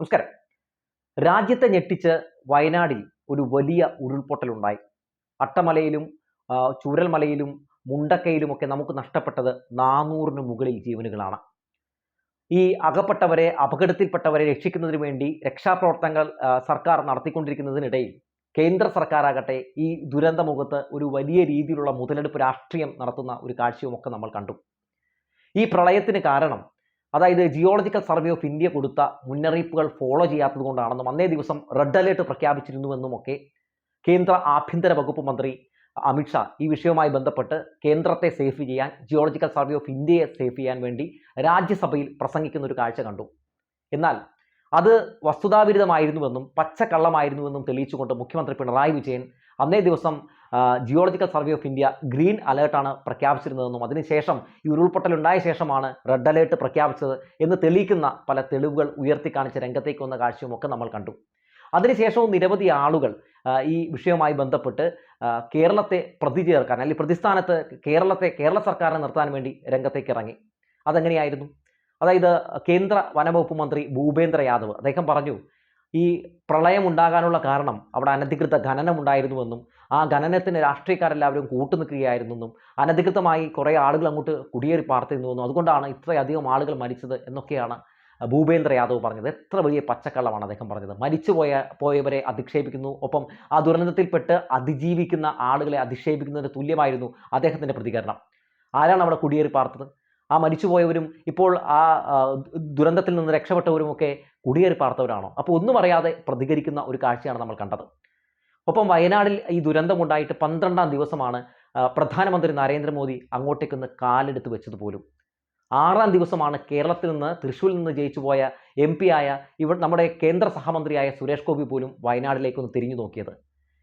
നമസ്കാരം. രാജ്യത്തെ ഞെട്ടിച്ച് വയനാടിൽ ഒരു വലിയ ഉരുൾപൊട്ടലുണ്ടായി. അട്ടമലയിലും ചൂരൽമലയിലും മുണ്ടക്കയിലുമൊക്കെ നമുക്ക് നഷ്ടപ്പെട്ടത് നാനൂറിന് മുകളിൽ ജീവനുകളാണ്. ഈ അകപ്പെട്ടവരെ അപകടത്തിൽപ്പെട്ടവരെ രക്ഷിക്കുന്നതിന് വേണ്ടി രക്ഷാപ്രവർത്തനങ്ങൾ സർക്കാർ നടത്തിക്കൊണ്ടിരിക്കുന്നതിനിടയിൽ കേന്ദ്ര സർക്കാരാകട്ടെ ഈ ദുരന്തമുഖത്ത് ഒരു വലിയ രീതിയിലുള്ള മുതലെടുപ്പ് രാഷ്ട്രീയം നടത്തുന്ന ഒരു കാഴ്ചയുമൊക്കെ നമ്മൾ കണ്ടു. ഈ പ്രളയത്തിന് കാരണം അതായത് ജിയോളജിക്കൽ സർവേ ഓഫ് ഇന്ത്യ കൊടുത്ത മുന്നറിയിപ്പുകൾ ഫോളോ ചെയ്യാത്തത് കൊണ്ടാണെന്നും അന്നേ ദിവസം റെഡ് അലേർട്ട് പ്രഖ്യാപിച്ചിരുന്നുവെന്നുമൊക്കെ കേന്ദ്ര ആഭ്യന്തര വകുപ്പ് മന്ത്രി അമിത്ഷാ ഈ വിഷയവുമായി ബന്ധപ്പെട്ട് കേന്ദ്രത്തെ സേഫ് ചെയ്യാൻ ജിയോളജിക്കൽ സർവേ ഓഫ് ഇന്ത്യയെ സേഫ് ചെയ്യാൻ വേണ്ടി രാജ്യസഭയിൽ പ്രസംഗിക്കുന്ന ഒരു കാഴ്ച കണ്ടു. എന്നാൽ അത് വസ്തുതാവിരുദ്ധമായിരുന്നുവെന്നും പച്ചക്കള്ളമായിരുന്നുവെന്നും തെളിയിച്ചുകൊണ്ട് മുഖ്യമന്ത്രി പിണറായി വിജയൻ അന്നേ ദിവസം geological survey of India green അലേർട്ടാണ് പ്രഖ്യാപിച്ചിരുന്നതെന്നും അതിനുശേഷം ഈ ഉരുൾപൊട്ടലുണ്ടായ ശേഷമാണ് റെഡ് അലേർട്ട് പ്രഖ്യാപിച്ചത് എന്ന് തെളിയിക്കുന്ന പല തെളിവുകൾ ഉയർത്തിക്കാണിച്ച് രംഗത്തേക്ക് വന്ന കാഴ്ചയും ഒക്കെ നമ്മൾ കണ്ടു. അതിനുശേഷവും നിരവധി ആളുകൾ ഈ വിഷയവുമായി ബന്ധപ്പെട്ട് കേരളത്തെ പ്രതി ചേർക്കാൻ അല്ലെങ്കിൽ പ്രതിസ്ഥാനത്ത് കേരളത്തെ കേരള സർക്കാരിനെ നിർത്താൻ വേണ്ടി രംഗത്തേക്ക് ഇറങ്ങി. അതെങ്ങനെയായിരുന്നു? അതായത് കേന്ദ്ര വനവകുപ്പ് മന്ത്രി ഭൂപേന്ദ്ര യാദവ് അദ്ദേഹം പറഞ്ഞു ഈ പ്രളയം ഉണ്ടാകാനുള്ള കാരണം അവിടെ അനധികൃത ഖനനം ഉണ്ടായിരുന്നുവെന്നും ആ ഖനനത്തിന് രാഷ്ട്രീയക്കാരെല്ലാവരും കൂട്ടുനിൽക്കുകയായിരുന്നെന്നും അനധികൃതമായി കുറേ ആളുകൾ അങ്ങോട്ട് കുടിയേറി പാർത്തിരുന്നുവെന്നും അതുകൊണ്ടാണ് ഇത്രയധികം ആളുകൾ മരിച്ചത് എന്നൊക്കെയാണ് ഭൂപേന്ദ്ര യാദവ് പറഞ്ഞത്. എത്ര വലിയ പച്ചക്കള്ളമാണ് അദ്ദേഹം പറഞ്ഞത്. മരിച്ചുപോയ പോയവരെ അധിക്ഷേപിക്കുന്നു. ഒപ്പം ആ ദുരന്തത്തിൽപ്പെട്ട് അതിജീവിക്കുന്ന ആളുകളെ അധിക്ഷേപിക്കുന്നതിന് തുല്യമായിരുന്നു അദ്ദേഹത്തിന്റെ പ്രതികരണം. ആരാണ് അവിടെ കുടിയേറി പാർത്തത്? ആ മരിച്ചുപോയവരും ഇപ്പോൾ ആ ദുരന്തത്തിൽ നിന്ന് രക്ഷപ്പെട്ടവരുമൊക്കെ കുടിയേറി പാർത്തവരാണോ? അപ്പോൾ ഒന്നും അറിയാതെ പ്രതികരിക്കുന്ന ഒരു കാഴ്ചയാണ് നമ്മൾ കണ്ടത്. ഒപ്പം വയനാടിൽ ഈ ദുരന്തമുണ്ടായിട്ട് പന്ത്രണ്ടാം ദിവസമാണ് പ്രധാനമന്ത്രി നരേന്ദ്രമോദി അങ്ങോട്ടേക്കൊന്ന് കാലെടുത്ത് വെച്ചത് പോലും ആറാം ദിവസമാണ് കേരളത്തിൽ നിന്ന് തൃശ്ശൂരിൽ നിന്ന് ജയിച്ചു പോയ എം പി ആയ ഇവർ നമ്മുടെ കേന്ദ്ര സഹമന്ത്രിയായ സുരേഷ് ഗോപി പോലും വയനാട്ടിലേക്കൊന്ന് തിരിഞ്ഞു നോക്കിയത്.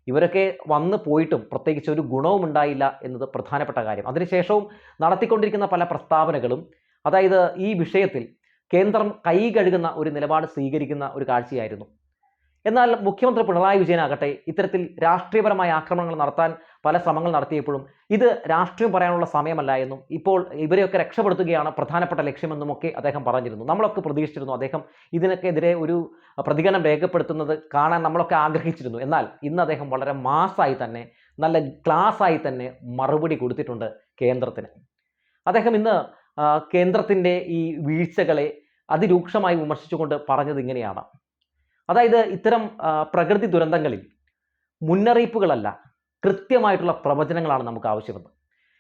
ഇവരൊക്കെ വന്ന് പോയിട്ടും പ്രത്യേകിച്ച് ഒരു ഗുണവും ഉണ്ടായില്ല എന്നത് പ്രധാനപ്പെട്ട കാര്യം. അതിനുശേഷവും നടത്തിക്കൊണ്ടിരിക്കുന്ന പല പ്രസ്താവനകളും അതായത് ഈ വിഷയത്തിൽ കേന്ദ്രം കൈ കഴുകുന്ന ഒരു നിലപാട് സ്വീകരിക്കുന്ന ഒരു കാഴ്ചയായിരുന്നു. എന്നാൽ മുഖ്യമന്ത്രി പിണറായി വിജയനാകട്ടെ ഇത്തരത്തിൽ രാഷ്ട്രീയപരമായ ആക്രമണങ്ങൾ നടത്താൻ പല ശ്രമങ്ങൾ നടത്തിയപ്പോഴും ഇത് രാഷ്ട്രീയം പറയാനുള്ള സമയമല്ല എന്നും ഇപ്പോൾ ഇവരെയൊക്കെ രക്ഷപ്പെടുത്തുകയാണ് പ്രധാനപ്പെട്ട ലക്ഷ്യമെന്നും ഒക്കെ അദ്ദേഹം പറഞ്ഞിരുന്നു. നമ്മളൊക്കെ പ്രതീക്ഷിച്ചിരുന്നു അദ്ദേഹം ഇതിനൊക്കെതിരെ ഒരു പ്രതികരണം രേഖപ്പെടുത്തുന്നത് കാണാൻ നമ്മളൊക്കെ ആഗ്രഹിച്ചിരുന്നു. എന്നാൽ ഇന്ന് അദ്ദേഹം വളരെ മാസായി തന്നെ നല്ല ക്ലാസ്സായി തന്നെ മറുപടി കൊടുത്തിട്ടുണ്ട് കേന്ദ്രത്തിന്. അദ്ദേഹം ഇന്ന് കേന്ദ്രത്തിന്റെ ഈ വീഴ്ചകളെ അതിരൂക്ഷമായി വിമർശിച്ചുകൊണ്ട് പറഞ്ഞത് ഇങ്ങനെയാണ്. അതായത് ഇത്തരം പ്രകൃതി ദുരന്തങ്ങളിൽ മുന്നറിയിപ്പുകളല്ല കൃത്യമായിട്ടുള്ള പ്രവചനങ്ങളാണ് നമുക്ക് ആവശ്യമുള്ളത്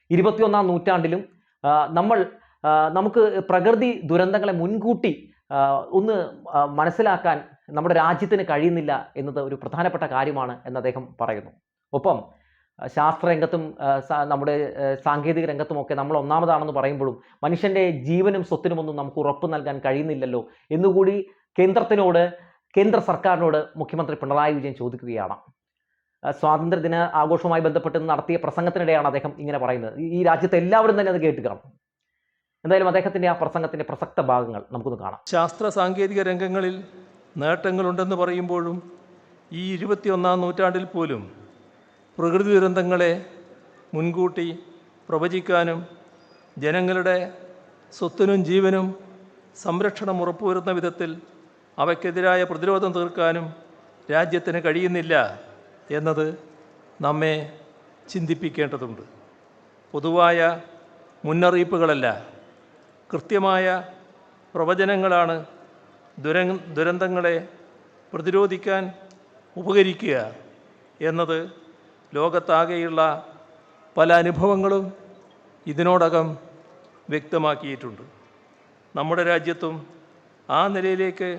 ഇരുപത്തിയൊന്നാം നൂറ്റാണ്ടിലും നമ്മൾ നമുക്ക് പ്രകൃതി ദുരന്തങ്ങളെ മുൻകൂട്ടി ഒന്ന് മനസ്സിലാക്കാൻ നമ്മുടെ രാജ്യത്തിന് കഴിയുന്നില്ല എന്നത് ഒരു പ്രധാനപ്പെട്ട കാര്യമാണ് എന്ന് അദ്ദേഹം പറയുന്നു. ഒപ്പം ശാസ്ത്ര ശാസ്ത്രരംഗത്തും നമ്മുടെ സാങ്കേതിക രംഗത്തുമൊക്കെ നമ്മൾ ഒന്നാമതാണെന്ന് പറയുമ്പോഴും മനുഷ്യന്റെ ജീവനും സ്വത്തിനുമൊന്നും നമുക്ക് ഉറപ്പ് നൽകാൻ കഴിയുന്നില്ലല്ലോ എന്നുകൂടി കേന്ദ്രത്തിനോട് കേന്ദ്ര സർക്കാരിനോട് മുഖ്യമന്ത്രി പിണറായി വിജയൻ ചോദിക്കുകയാണ്. സ്വാതന്ത്ര്യദിന ആഘോഷവുമായി ബന്ധപ്പെട്ട് നടത്തിയ പ്രസംഗത്തിനിടെയാണ് അദ്ദേഹം ഇങ്ങനെ പറയുന്നത്. ഈ- രാജ്യത്തെ എല്ലാവരും തന്നെ അത് കേട്ട് കാണും എന്തായാലും അദ്ദേഹത്തിന്റെ ആ പ്രസംഗത്തിന്റെ പ്രസക്ത ഭാഗങ്ങൾ നമുക്കൊന്ന് കാണാം. ശാസ്ത്ര സാങ്കേതിക രംഗങ്ങളിൽ നേട്ടങ്ങളുണ്ടെന്ന് പറയുമ്പോഴും ഈ ഇരുപത്തിയൊന്നാം നൂറ്റാണ്ടിൽ പോലും പ്രകൃതി ദുരന്തങ്ങളെ മുൻകൂട്ടി പ്രവചിക്കാനും ജനങ്ങളുടെ സ്വത്തിനും ജീവനും സംരക്ഷണം ഉറപ്പുവരുന്ന വിധത്തിൽ അവയ്ക്കെതിരായ പ്രതിരോധം തീർക്കാനും രാജ്യത്തിന് കഴിയുന്നില്ല എന്നത് നമ്മെ ചിന്തിപ്പിക്കേണ്ടതുണ്ട്. പൊതുവായ മുന്നറിയിപ്പുകളല്ല കൃത്യമായ പ്രവചനങ്ങളാണ് ദുര ദുരന്തങ്ങളെ പ്രതിരോധിക്കാൻ ഉപകരിക്കുക എന്നത് ലോകത്താകെയുള്ള പല അനുഭവങ്ങളും ഇതിനോടകം വ്യക്തമാക്കിയിട്ടുണ്ട്. നമ്മുടെ രാജ്യത്തും ആ നിലയിലേക്ക്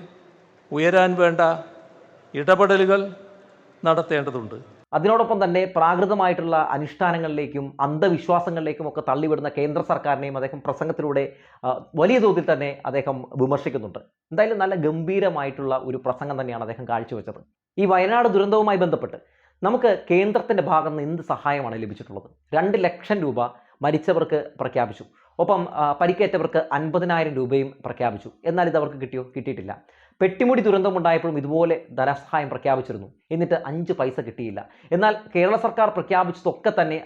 ഉയരാൻ വേണ്ട ഇടപെടലുകൾ നടത്തേണ്ടതുണ്ട്. അതിനോടൊപ്പം തന്നെ പ്രാകൃതമായിട്ടുള്ള അനുഷ്ഠാനങ്ങളിലേക്കും അന്ധവിശ്വാസങ്ങളിലേക്കും ഒക്കെ തള്ളിവിടുന്ന കേന്ദ്ര സർക്കാരിനെയും അദ്ദേഹം പ്രസംഗത്തിലൂടെ വലിയ തോതിൽ തന്നെ അദ്ദേഹം വിമർശിക്കുന്നുണ്ട്. എന്തായാലും നല്ല ഗംഭീരമായിട്ടുള്ള ഒരു പ്രസംഗം തന്നെയാണ് അദ്ദേഹം കാഴ്ചവെച്ചത്. ഈ വയനാട് ദുരന്തവുമായി ബന്ധപ്പെട്ട് നമുക്ക് കേന്ദ്രത്തിന്റെ ഭാഗത്ത് നിന്ന് എന്ത് സഹായമാണ് ലഭിച്ചിട്ടുള്ളത്? രണ്ട് ലക്ഷം രൂപ മരിച്ചവർക്ക് പ്രഖ്യാപിച്ചു. ഒപ്പം പരിക്കേറ്റവർക്ക് അൻപതിനായിരം രൂപയും പ്രഖ്യാപിച്ചു. എന്നാൽ ഇത് അവർക്ക് കിട്ടിയോ? കിട്ടിയിട്ടില്ല. പെട്ടിമുടി ദുരന്തമുണ്ടായപ്പോഴും ഇതുപോലെ ധനസഹായം പ്രഖ്യാപിച്ചിരുന്നു. എന്നിട്ട് അഞ്ച് പൈസ കിട്ടിയില്ല. എന്നാൽ കേരള സർക്കാർ പ്രഖ്യാപിച്ചതൊക്കെ തന്നെ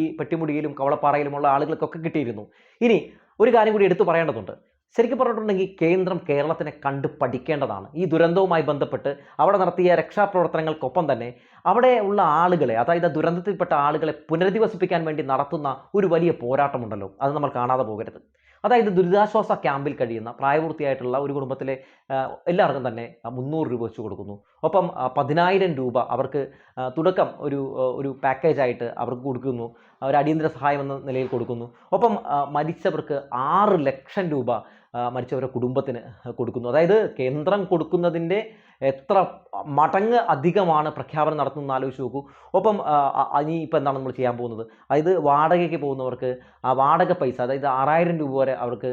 ഈ പെട്ടിമുടിയിലും കവളപ്പാറയിലുമുള്ള ആളുകൾക്കൊക്കെ കിട്ടിയിരുന്നു. ഇനി ഒരു കാര്യം കൂടി എടുത്തു പറയേണ്ടതുണ്ട്. ശരിക്കും പറഞ്ഞിട്ടുണ്ടെങ്കിൽ കേന്ദ്രം കേരളത്തിനെ കണ്ട് പഠിക്കേണ്ടതാണ്. ഈ ദുരന്തവുമായി ബന്ധപ്പെട്ട് അവിടെ നടത്തിയ രക്ഷാപ്രവർത്തനങ്ങൾക്കൊപ്പം തന്നെ അവിടെ ഉള്ള ആളുകളെ അതായത് ദുരന്തത്തിൽപ്പെട്ട ആളുകളെ പുനരധിവസിപ്പിക്കാൻ വേണ്ടി നടത്തുന്ന ഒരു വലിയ പോരാട്ടമുണ്ടല്ലോ. അത് നമ്മൾ കാണാതെ പോകരുത്. അതായത് ദുരിതാശ്വാസ ക്യാമ്പിൽ കഴിയുന്ന പ്രായപൂർത്തിയായിട്ടുള്ള ഒരു കുടുംബത്തിലെ എല്ലാവർക്കും തന്നെ മുന്നൂറ് രൂപ വെച്ച് കൊടുക്കുന്നു. ഒപ്പം പതിനായിരം രൂപ അവർക്ക് തുടക്കം ഒരു ഒരു പാക്കേജായിട്ട് അവർക്ക് കൊടുക്കുന്നു. ഒരു അടിയന്തര സഹായം എന്ന നിലയിൽ കൊടുക്കുന്നു. ഒപ്പം മരിച്ചവർക്ക് ആറ് ലക്ഷം രൂപ മരിച്ചവരുടെ കുടുംബത്തിന് കൊടുക്കുന്നു. അതായത് കേന്ദ്രം കൊടുക്കുന്നതിന്റെ എത്ര മടങ്ങ് അധികമാണ് പ്രഖ്യാപനം നടത്തുന്നത് ആലോചിച്ച് നോക്കൂ. ഒപ്പം ഇനി ഇപ്പം എന്താണ് നമ്മൾ ചെയ്യാൻ പോകുന്നത്? അതായത് വാടകയ്ക്ക് പോകുന്നവർക്ക് ആ വാടക പൈസ അതായത് ആറായിരം രൂപ വരെ അവർക്ക്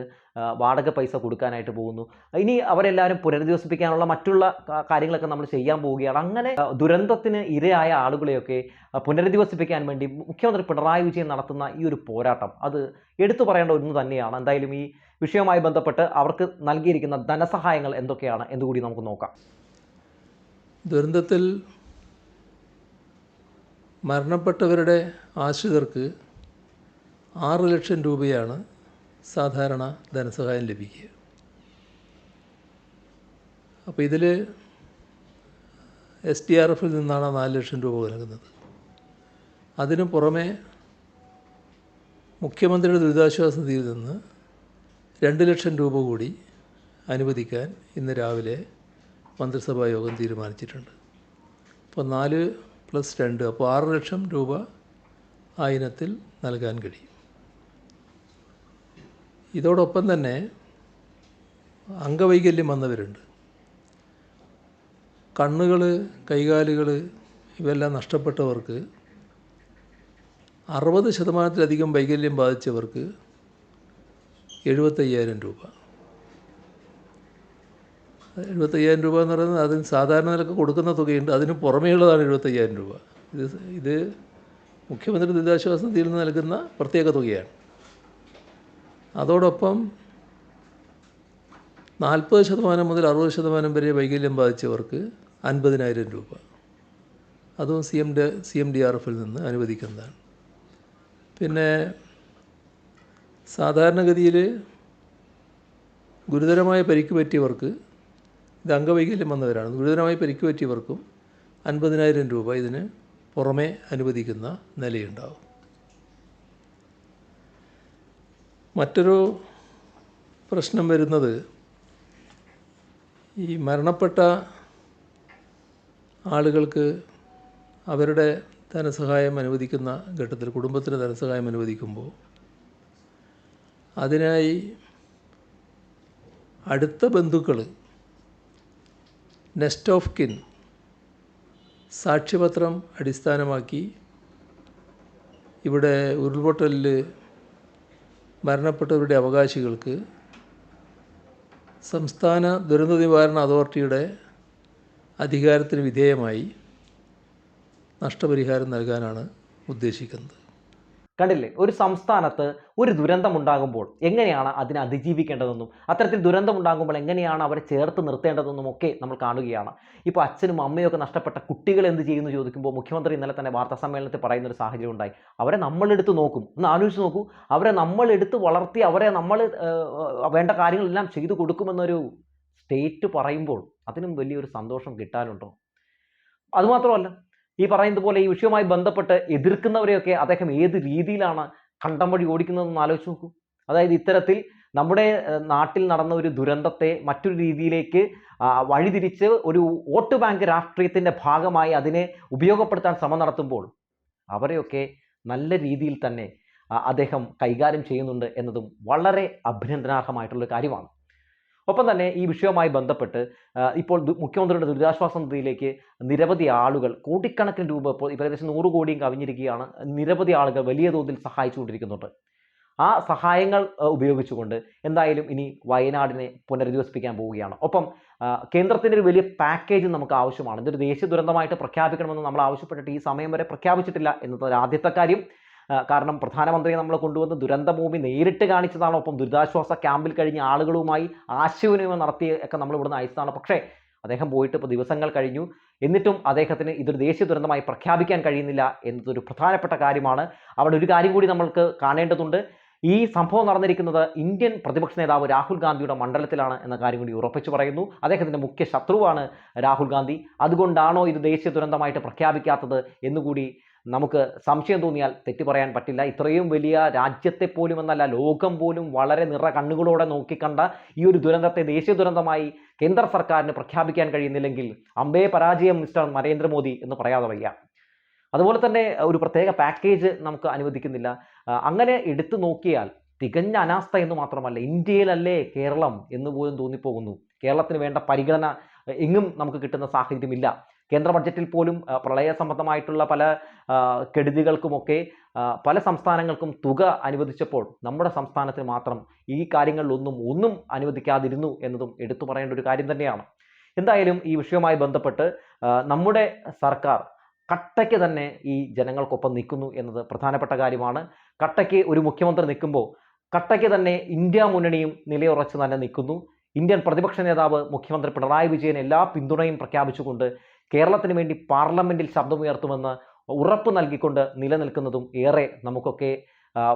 വാടക പൈസ കൊടുക്കാനായിട്ട് പോകുന്നു. ഇനി അവരെല്ലാവരും പുനരധിവസിപ്പിക്കാനുള്ള മറ്റുള്ള കാര്യങ്ങളൊക്കെ നമ്മൾ ചെയ്യാൻ പോവുകയാണ്. അങ്ങനെ ദുരന്തത്തിന് ഇരയായ ആളുകളെയൊക്കെ പുനരധിവസിപ്പിക്കാൻ വേണ്ടി മുഖ്യമന്ത്രി പിണറായി വിജയൻ നടത്തുന്ന ഈ ഒരു പോരാട്ടം അത് എടുത്തു പറയേണ്ട ഒന്ന് തന്നെയാണ്. എന്തായാലും ഈ വിഷയവുമായി ബന്ധപ്പെട്ട് അവർക്ക് നൽകിയിരിക്കുന്ന ധനസഹായങ്ങൾ എന്തൊക്കെയാണ് എന്നുകൂടി നമുക്ക് നോക്കാം. ദുരന്തത്തിൽ മരണപ്പെട്ടവരുടെ ആശ്രിതർക്ക് ആറ് ലക്ഷം രൂപയാണ് സാധാരണ ധനസഹായം ലഭിക്കുക. അപ്പോൾ ഇതിൽ എസ് ഡി ആർ എഫിൽ നിന്നാണ് നാല് ലക്ഷം രൂപ നൽകുന്നത്. അതിനു പുറമെ മുഖ്യമന്ത്രിയുടെ ദുരിതാശ്വാസ നിധിയിൽ നിന്ന് രണ്ട് ലക്ഷം രൂപ കൂടി അനുവദിക്കാൻ ഇന്ന് രാവിലെ മന്ത്രിസഭാ യോഗം തീരുമാനിച്ചിട്ടുണ്ട്. അപ്പോൾ നാല് പ്ലസ് രണ്ട് അപ്പോൾ ആറ് ലക്ഷം രൂപ ആ ഇനത്തിൽ നൽകാൻ കഴിയും. ഇതോടൊപ്പം തന്നെ അംഗവൈകല്യം വന്നവരുണ്ട്. കണ്ണുകൾ കൈകാലുകൾ ഇവയെല്ലാം നഷ്ടപ്പെട്ടവർക്ക് അറുപത് ശതമാനത്തിലധികം വൈകല്യം ബാധിച്ചവർക്ക് എഴുപത്തയ്യായിരം രൂപ. എഴുപത്തയ്യായിരം രൂപ എന്ന് പറയുന്നത് അതിന് സാധാരണ നിലയ്ക്ക് കൊടുക്കുന്ന തുകയുണ്ട്. അതിന് പുറമേയുള്ളതാണ് എഴുപത്തയ്യായിരം രൂപ. ഇത് ഇത് മുഖ്യമന്ത്രി ദുരിതാശ്വാസ നിധിയിൽ നിന്ന് നൽകുന്ന പ്രത്യേക തുകയാണ്. അതോടൊപ്പം നാൽപ്പത് ശതമാനം മുതൽ അറുപത് ശതമാനം വരെ വൈകല്യം ബാധിച്ചവർക്ക് അൻപതിനായിരം രൂപ. അതും C M D C M D R എഫിൽ നിന്ന് അനുവദിക്കുന്നതാണ്. പിന്നെ സാധാരണഗതിയിൽ ഗുരുതരമായ പരിക്ക് പറ്റിയവർക്ക് ഇത് അംഗവൈകല്യം വന്നവരാണ്. ഗുരുതരമായ പരിക്ക് പറ്റിയവർക്കും അൻപതിനായിരം രൂപ ഇതിന് പുറമെ അനുവദിക്കുന്ന നിലയുണ്ടാവും. മറ്റൊരു പ്രശ്നം വരുന്നത് ഈ മരണപ്പെട്ട ആളുകൾക്ക് അവരുടെ ധനസഹായം അനുവദിക്കുന്ന ഘട്ടത്തിൽ കുടുംബത്തിന് ധനസഹായം അനുവദിക്കുമ്പോൾ അതിനായി അടുത്ത ബന്ധുക്കൾ നെസ്റ്റ് ഓഫ് കിൻ സാക്ഷ്യപത്രം അടിസ്ഥാനമാക്കി ഇവിടെ ഉരുൾപൊട്ടലിൽ മരണപ്പെട്ടവരുടെ അവകാശികൾക്ക് സംസ്ഥാന ദുരന്ത നിവാരണ അതോറിറ്റിയുടെ അധികാരത്തിന് വിധേയമായി നഷ്ടപരിഹാരം നൽകാനാണ് ഉദ്ദേശിക്കുന്നത്. കണ്ടില്ലേ? ഒരു സംസ്ഥാനത്ത് ഒരു ദുരന്തം ഉണ്ടാകുമ്പോൾ എങ്ങനെയാണ് അതിനെ അതിജീവിക്കേണ്ടതെന്നും അത്തരത്തിൽ ദുരന്തം ഉണ്ടാകുമ്പോൾ എങ്ങനെയാണ് അവരെ ചേർത്ത് നിർത്തേണ്ടതെന്നും ഒക്കെ നമ്മൾ കാണുകയാണ്. ഇപ്പോൾ അച്ഛനും അമ്മയും ഒക്കെ നഷ്ടപ്പെട്ട കുട്ടികൾ എന്ത് ചെയ്യുന്നു ചോദിക്കുമ്പോൾ മുഖ്യമന്ത്രി ഇന്നലെ തന്നെ വാർത്താ സമ്മേളനത്തിൽ പറയുന്ന ഒരു സാഹചര്യം ഉണ്ടായി. അവരെ നമ്മളെടുത്ത് നോക്കും. ഒന്ന് ആലോചിച്ച് നോക്കൂ. അവരെ നമ്മളെടുത്ത് വളർത്തി അവരെ നമ്മൾ വേണ്ട കാര്യങ്ങളെല്ലാം ചെയ്തു കൊടുക്കുമെന്നൊരു സ്റ്റേറ്റ് പറയുമ്പോൾ അതിനും വലിയൊരു സന്തോഷം കിട്ടാനുണ്ടോ? അതുമാത്രമല്ല ഈ പറയുന്നത് പോലെ ഈ വിഷയവുമായി ബന്ധപ്പെട്ട് എതിർക്കുന്നവരെയൊക്കെ അദ്ദേഹം ഏത് രീതിയിലാണ് കണ്ടം വഴി ഓടിക്കുന്നതെന്ന് ആലോചിച്ച് നോക്കൂ. അതായത് ഇത്തരത്തിൽ നമ്മുടെ നാട്ടിൽ നടന്ന ഒരു ദുരന്തത്തെ മറ്റൊരു രീതിയിലേക്ക് വഴിതിരിച്ച് ഒരു വോട്ട് ബാങ്ക് രാഷ്ട്രീയത്തിന്റെ ഭാഗമായി അതിനെ ഉപയോഗപ്പെടുത്താൻ ശ്രമം നടത്തുമ്പോൾ അവരെയൊക്കെ നല്ല രീതിയിൽ തന്നെ അദ്ദേഹം കൈകാര്യം ചെയ്യുന്നുണ്ട് എന്നതും വളരെ അഭിനന്ദനാർഹമായിട്ടുള്ള കാര്യമാണ്. ഒപ്പം തന്നെ ഈ വിഷയവുമായി ബന്ധപ്പെട്ട് ഇപ്പോൾ മുഖ്യമന്ത്രിയുടെ ദുരിതാശ്വാസ നിധിയിലേക്ക് നിരവധി ആളുകൾ കോടിക്കണക്കിന് രൂപ ഇപ്പോൾ ഏകദേശം നൂറ് കോടിയും കവിഞ്ഞിരിക്കുകയാണ്. നിരവധി ആളുകൾ വലിയ തോതിൽ സഹായിച്ചുകൊണ്ടിരിക്കുന്നുണ്ട്. ആ സഹായങ്ങൾ ഉപയോഗിച്ചുകൊണ്ട് എന്തായാലും ഇനി വയനാടിനെ പുനരധിവസിപ്പിക്കാൻ പോവുകയാണ്. ഒപ്പം കേന്ദ്രത്തിന്റെ ഒരു വലിയ പാക്കേജ് നമുക്ക് ആവശ്യമാണ്. ഇതൊരു ദേശീയ ദുരന്തമായിട്ട് പ്രഖ്യാപിക്കണമെന്ന് നമ്മൾ ആവശ്യപ്പെട്ടിട്ട് ഈ സമയം വരെ പ്രഖ്യാപിച്ചിട്ടില്ല എന്നത് ആദ്യത്തെ കാര്യം. കാരണം പ്രധാനമന്ത്രിയെ നമ്മൾ കൊണ്ടുവന്ന് ദുരന്തഭൂമി നേരിട്ട് കാണിച്ചതാണ്. ഒപ്പം ദുരിതാശ്വാസ ക്യാമ്പിൽ കഴിഞ്ഞ ആളുകളുമായി ആശയവിനിമയം നടത്തി ഒക്കെ നമ്മൾ ഇവിടുന്ന് അയച്ചതാണ്. പക്ഷേ അദ്ദേഹം പോയിട്ട് ഇപ്പോൾ ദിവസങ്ങൾ കഴിഞ്ഞു. എന്നിട്ടും അദ്ദേഹത്തിന് ഇതൊരു ദേശീയ ദുരന്തമായി പ്രഖ്യാപിക്കാൻ കഴിയുന്നില്ല എന്നതൊരു പ്രധാനപ്പെട്ട കാര്യമാണ്. അവിടെ ഒരു കാര്യം കൂടി നമ്മൾക്ക് കാണേണ്ടതുണ്ട്. ഈ സംഭവം നടന്നിരിക്കുന്നത് ഇന്ത്യൻ പ്രതിപക്ഷ നേതാവ് രാഹുൽ ഗാന്ധിയുടെ മണ്ഡലത്തിലാണ് എന്ന കാര്യം കൂടി ഉറപ്പിച്ചു പറയുന്നു. അദ്ദേഹത്തിന്റെ മുഖ്യ ശത്രുവാണ് രാഹുൽ ഗാന്ധി. അതുകൊണ്ടാണോ ഇത് ദേശീയ ദുരന്തമായിട്ട് പ്രഖ്യാപിക്കാത്തത് എന്നുകൂടി നമുക്ക് സംശയം തോന്നിയാൽ തെറ്റു പറയാൻ പറ്റില്ല. ഇത്രയും വലിയ രാജ്യത്തെ പോലും എന്നല്ല ലോകം പോലും വളരെ നിറ കണ്ണുകളോടെ നോക്കിക്കണ്ട ഈ ഒരു ദുരന്തത്തെ ദേശീയ ദുരന്തമായി കേന്ദ്ര സർക്കാരിന് പ്രഖ്യാപിക്കാൻ കഴിയുന്നില്ലെങ്കിൽ അമ്പേ പരാജയം മിസ്റ്റർ നരേന്ദ്രമോദി എന്ന് പറയാതെ വയ്യ. അതുപോലെ തന്നെ ഒരു പ്രത്യേക പാക്കേജ് നമുക്ക് അനുവദിക്കുന്നില്ല. അങ്ങനെ എടുത്തു നോക്കിയാൽ തികഞ്ഞ അനാസ്ഥ എന്ന് മാത്രമല്ല ഇന്ത്യയിലല്ലേ കേരളം എന്ന് പോലും തോന്നിപ്പോകുന്നു. കേരളത്തിന് വേണ്ട പരിഗണന എങ്ങും നമുക്ക് കിട്ടുന്ന സാഹചര്യമില്ല. കേന്ദ്ര ബഡ്ജറ്റിൽ പോലും പ്രളയ സംബന്ധമായിട്ടുള്ള പല കെടുതികൾക്കുമൊക്കെ പല സംസ്ഥാനങ്ങൾക്കും തുക അനുവദിച്ചപ്പോൾ നമ്മുടെ സംസ്ഥാനത്തിന് മാത്രം ഈ കാര്യങ്ങളിലൊന്നും ഒന്നും അനുവദിക്കാതിരുന്നു എന്നതും എടുത്തു പറയേണ്ട ഒരു കാര്യം തന്നെയാണ്. എന്തായാലും ഈ വിഷയവുമായി ബന്ധപ്പെട്ട് നമ്മുടെ സർക്കാർ കട്ടയ്ക്ക് തന്നെ ഈ ജനങ്ങൾക്കൊപ്പം നിൽക്കുന്നു എന്നത് പ്രധാനപ്പെട്ട കാര്യമാണ്. കട്ടയ്ക്ക് ഒരു മുഖ്യമന്ത്രി നിൽക്കുമ്പോൾ കട്ടയ്ക്ക് തന്നെ ഇന്ത്യ മുന്നണിയും നിലയുറച്ച് തന്നെ നിൽക്കുന്നു. ഇന്ത്യൻ പ്രതിപക്ഷ നേതാവ് മുഖ്യമന്ത്രി പിണറായി വിജയൻ എല്ലാ പിന്തുണയും പ്രഖ്യാപിച്ചുകൊണ്ട് കേരളത്തിന് വേണ്ടി പാർലമെന്റിൽ ശബ്ദമുയർത്തുമെന്ന് ഉറപ്പ് നൽകിക്കൊണ്ട് നിലനിൽക്കുന്നതും ഏറെ നമുക്കൊക്കെ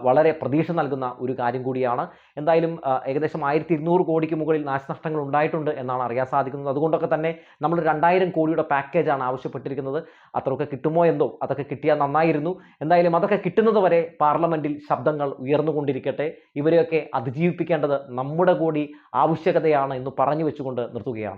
വളരെ പ്രതീക്ഷ നൽകുന്ന ഒരു കാര്യം കൂടിയാണ്. എന്തായാലും ഏകദേശം ആയിരത്തി ഇരുന്നൂറ് കോടിക്ക് മുകളിൽ നാശനഷ്ടങ്ങൾ ഉണ്ടായിട്ടുണ്ട് എന്നാണ് അറിയാൻ സാധിക്കുന്നത്. അതുകൊണ്ടൊക്കെ തന്നെ നമ്മൾ രണ്ടായിരം കോടിയുടെ പാക്കേജാണ് ആവശ്യപ്പെട്ടിരിക്കുന്നത്. അത്രയൊക്കെ കിട്ടുമോ എന്തോ അതൊക്കെ കിട്ടിയാൽ നന്നായിരുന്നു. എന്തായാലും അതൊക്കെ കിട്ടുന്നത് വരെ പാർലമെന്റിൽ ശബ്ദങ്ങൾ ഉയർന്നുകൊണ്ടിരിക്കട്ടെ. ഇവരെയൊക്കെ അതിജീവിപ്പിക്കേണ്ടത് നമ്മുടെ കൂടി ആവശ്യകതയാണ് എന്ന് പറഞ്ഞു വെച്ചുകൊണ്ട് നിർത്തുകയാണ്.